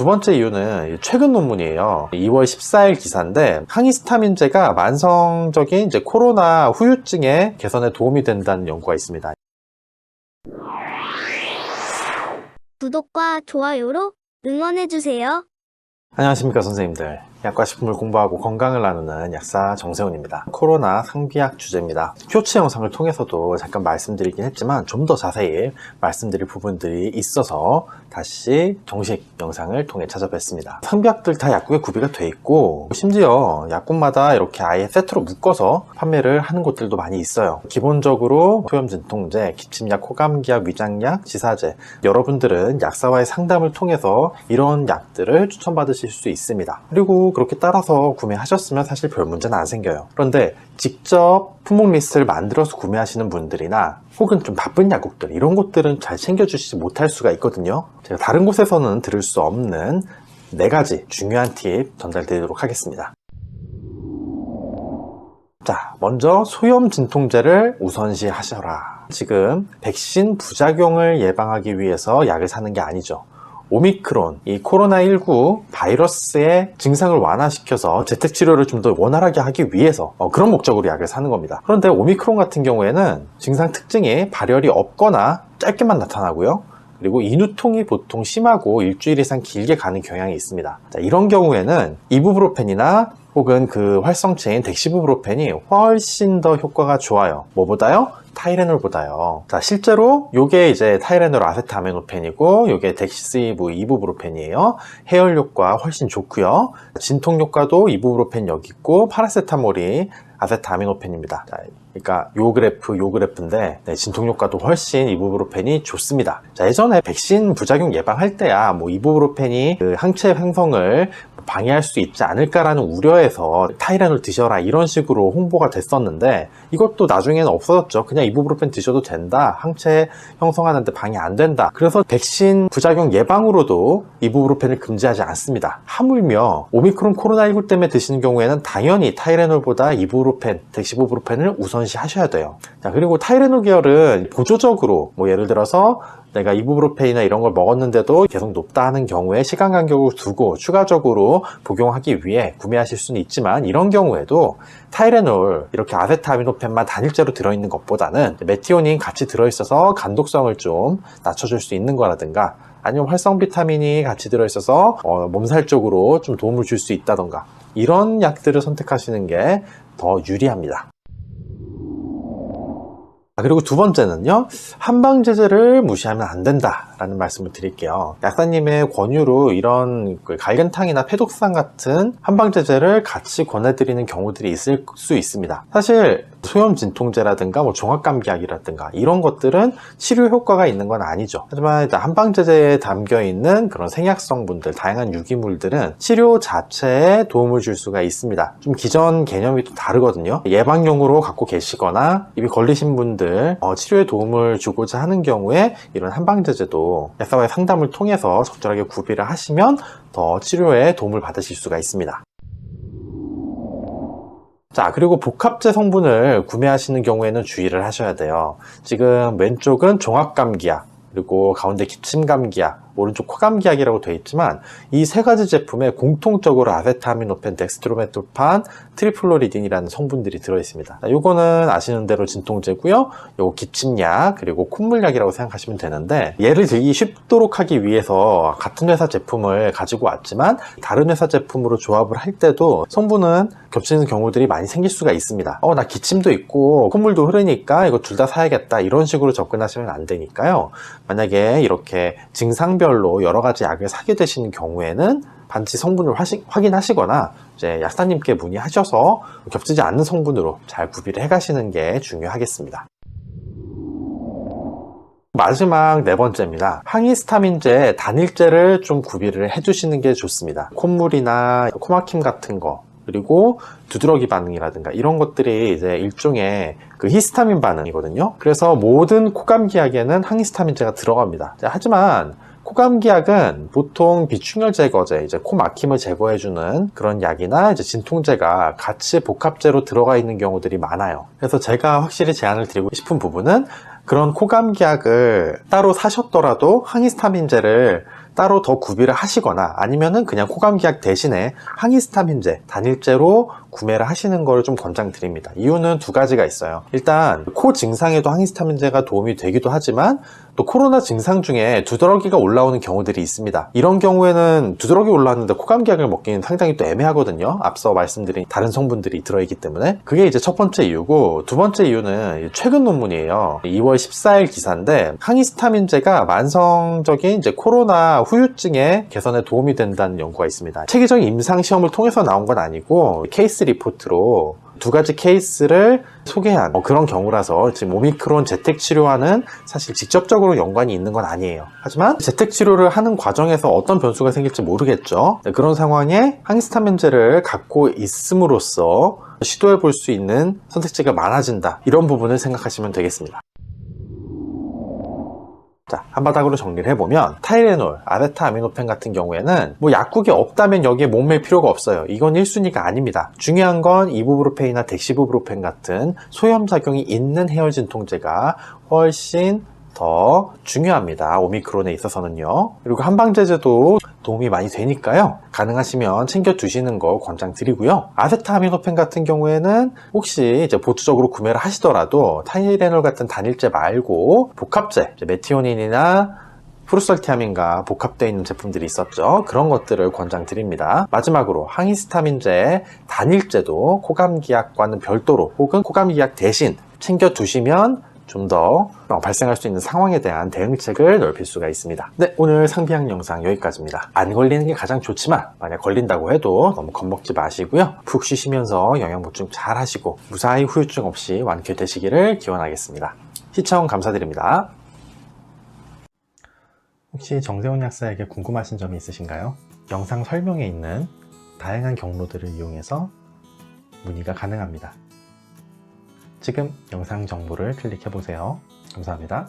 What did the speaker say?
두 번째 이유는 최근 논문이에요. 2월 14일 기사인데 항히스타민제가 만성적인 이제 코로나 후유증의 개선에 도움이 된다는 연구가 있습니다. 구독과 좋아요로 응원해주세요. 안녕하십니까 선생님들 약과 식품을 공부하고 건강을 나누는 약사 정세훈입니다. 코로나 상비약 주제입니다. 쇼츠 영상을 통해서도 잠깐 말씀드리긴 했지만 좀 더 자세히 말씀드릴 부분들이 있어서 다시 정식 영상을 통해 찾아뵙습니다. 상비약들 다 약국에 구비가 돼 있고 심지어 약국마다 이렇게 아예 세트로 묶어서 판매를 하는 곳들도 많이 있어요. 기본적으로 소염 진통제, 기침약, 코감기약, 위장약, 지사제 여러분들은 약사와의 상담을 통해서 이런 약들을 추천받으실 수 있습니다. 그리고 그렇게 따라서 구매하셨으면 사실 별 문제는 안 생겨요 그런데 직접 품목 리스트를 만들어서 구매하시는 분들이나 혹은 좀 바쁜 약국들 이런 곳들은 잘 챙겨주시지 못할 수가 있거든요 제가 다른 곳에서는 들을 수 없는 네 가지 중요한 팁 전달드리도록 하겠습니다 자, 먼저 소염 진통제를 우선시 하셔라. 지금 백신 부작용을 예방하기 위해서 약을 사는 게 아니죠. 오미크론, 이 코로나19 바이러스의 증상을 완화시켜서 재택치료를 좀 더 원활하게 하기 위해서 어, 그런 목적으로 약을 사는 겁니다. 그런데 오미크론 같은 경우에는 증상 특징이 발열이 없거나 짧게만 나타나고요. 그리고 인후통이 보통 심하고 일주일 이상 길게 가는 경향이 있습니다. 자, 이런 경우에는 이부브로펜이나 혹은 그 활성체인 덱시부브로펜이 훨씬 더 효과가 좋아요. 뭐보다요? 타이레놀보다요. 자, 실제로 요게 이제 타이레놀 아세타미노펜이고 요게 덱시브 이부브로펜이에요. 해열 효과 훨씬 좋고요. 진통 효과도 이부브로펜 여기 있고 파라세타몰이 아세타미노펜입니다. 자, 그러니까 요 그래프, 요 그래프인데 네, 진통 효과도 훨씬 이부브로펜이 좋습니다. 자, 예전에 백신 부작용 예방할 때야 뭐 이부브로펜이 그 항체 생성을 방해할 수 있지 않을까라는 우려에서 타이레놀 드셔라 이런 식으로 홍보가 됐었는데 이것도 나중에는 없어졌죠. 그냥 이부브로펜 드셔도 된다. 항체 형성하는데 방해 안 된다. 그래서 백신 부작용 예방으로도 이부브로펜을 금지하지 않습니다. 하물며 오미크론 코로나19 때문에 드시는 경우에는 당연히 타이레놀보다 이부브로펜, 덱시부브로펜을 우선시 하셔야 돼요. 자, 그리고 타이레놀 계열은 보조적으로 뭐 예를 들어서 내가 이부브로펜이나 이런 걸 먹었는데도 계속 높다 하는 경우에 시간 간격을 두고 추가적으로 복용하기 위해 구매하실 수는 있지만 이런 경우에도 타이레놀 이렇게 아세타미노펜만 단일제로 들어있는 것보다는 메티오닌 같이 들어있어서 간독성을 좀 낮춰줄 수 있는 거라든가 아니면 활성 비타민이 같이 들어있어서 어, 몸살 쪽으로 좀 도움을 줄 수 있다던가 이런 약들을 선택하시는 게 더 유리합니다. 아, 그리고 두 번째는요, 한방제제를 무시하면 안 된다라는 말씀을 드릴게요. 약사님의 권유로 이런 그 갈근탕이나 페독산 같은 한방제제를 같이 권해드리는 경우들이 있을 수 있습니다. 사실 소염 진통제라든가 뭐 종합감기약이라든가 이런 것들은 치료 효과가 있는 건 아니죠. 하지만 일단 한방제제에 담겨 있는 그런 생약 성분들, 다양한 유기물들은 치료 자체에 도움을 줄 수가 있습니다. 좀 기존 개념이 또 다르거든요. 예방용으로 갖고 계시거나 입이 걸리신 분들 어, 치료에 도움을 주고자 하는 경우에 이런 한방제제도 약사와의 상담을 통해서 적절하게 구비를 하시면 더 치료에 도움을 받으실 수가 있습니다. 자, 그리고 복합제 성분을 구매하시는 경우에는 주의를 하셔야 돼요. 지금 왼쪽은 종합감기약, 그리고 가운데 기침감기약, 오른쪽 코감기약이라고 되어 있지만 이 세 가지 제품에 공통적으로 아세타미노펜, 덱스트로메토판, 트리플로리딘이라는 성분들이 들어있습니다. 이거는 아시는 대로 진통제고요. 요거 기침약 그리고 콧물약이라고 생각하시면 되는데 예를 들기 쉽도록 하기 위해서 같은 회사 제품을 가지고 왔지만 다른 회사 제품으로 조합을 할 때도 성분은 겹치는 경우들이 많이 생길 수가 있습니다. 어, 나 기침도 있고 콧물도 흐르니까 이거 둘 다 사야겠다 이런 식으로 접근하시면 안 되니까요. 만약에 이렇게 증상 별로 여러 가지 약을 사게 되시는 경우에는 반드시 성분을 화시- 확인하시거나 이제 약사님께 문의하셔서 겹치지 않는 성분으로 잘 구비를 해가시는 게 중요하겠습니다. 마지막 네 번째입니다. 항히스타민제 단일제를 좀 구비를 해주시는 게 좋습니다. 콧물이나 코막힘 같은 거 그리고 두드러기 반응이라든가 이런 것들이 이제 일종의 그 히스타민 반응이거든요. 그래서 모든 코감기약에는 항히스타민제가 들어갑니다. 자, 하지만 코감기약은 보통 비충혈 제거제, 이제 코 막힘을 제거해주는 그런 약이나 이제 진통제가 같이 복합제로 들어가 있는 경우들이 많아요. 그래서 제가 확실히 제안을 드리고 싶은 부분은 그런 코감기약을 따로 사셨더라도 항히스타민제를 따로 더 구비를 하시거나 아니면은 그냥 코감기약 대신에 항히스타민제 단일제로 구매를 하시는 거를 좀 권장드립니다. 이유는 두 가지가 있어요. 일단 코 증상에도 항히스타민제가 도움이 되기도 하지만 또 코로나 증상 중에 두드러기가 올라오는 경우들이 있습니다. 이런 경우에는 두드러기 올라왔는데 코감기약을 먹기는 상당히 또 애매하거든요. 앞서 말씀드린 다른 성분들이 들어있기 때문에 그게 이제 첫 번째 이유고 두 번째 이유는 최근 논문이에요. 2월 14일 기사인데 항히스타민제가 만성적인 이제 코로나 후유증의 개선에 도움이 된다는 연구가 있습니다. 체계적인 임상 시험을 통해서 나온 건 아니고 케이스 리포트로 두 가지 케이스를 소개한 뭐 그런 경우라서 지금 오미크론 재택 치료와는 사실 직접적으로 연관이 있는 건 아니에요. 하지만 재택 치료를 하는 과정에서 어떤 변수가 생길지 모르겠죠. 네, 그런 상황에 항히스타민제를 갖고 있음으로써 시도해 볼 수 있는 선택지가 많아진다. 이런 부분을 생각하시면 되겠습니다. 자, 한바닥으로 정리를 해보면 타이레놀, 아베타 아미노펜 같은 경우에는 뭐 약국이 없다면 여기에 목맬 필요가 없어요. 이건 1순위가 아닙니다. 중요한 건 이부브로펜이나 덱시부브로펜 같은 소염작용이 있는 해열 진통제가 훨씬 더 중요합니다. 오미크론에 있어서는요. 그리고 한방제제도 도움이 많이 되니까요. 가능하시면 챙겨 두시는 거 권장드리고요. 아세타아미노펜 같은 경우에는 혹시 이제 보조적으로 구매를 하시더라도 타이레놀 같은 단일제 말고 복합제, 메티오닌이나 프루설티아민과 복합되어 있는 제품들이 있었죠. 그런 것들을 권장드립니다. 마지막으로 항히스타민제 단일제도 코감기약과는 별도로 혹은 코감기약 대신 챙겨 두시면 좀 더 발생할 수 있는 상황에 대한 대응책을 넓힐 수가 있습니다. 네, 오늘 상비약 영상 여기까지입니다. 안 걸리는 게 가장 좋지만 만약 걸린다고 해도 너무 겁먹지 마시고요. 푹 쉬시면서 영양 보충 잘 하시고 무사히 후유증 없이 완쾌되시기를 기원하겠습니다. 시청 감사드립니다. 혹시 정세훈 약사에게 궁금하신 점이 있으신가요? 영상 설명에 있는 다양한 경로들을 이용해서 문의가 가능합니다. 지금 영상 정보를 클릭해 보세요. 감사합니다.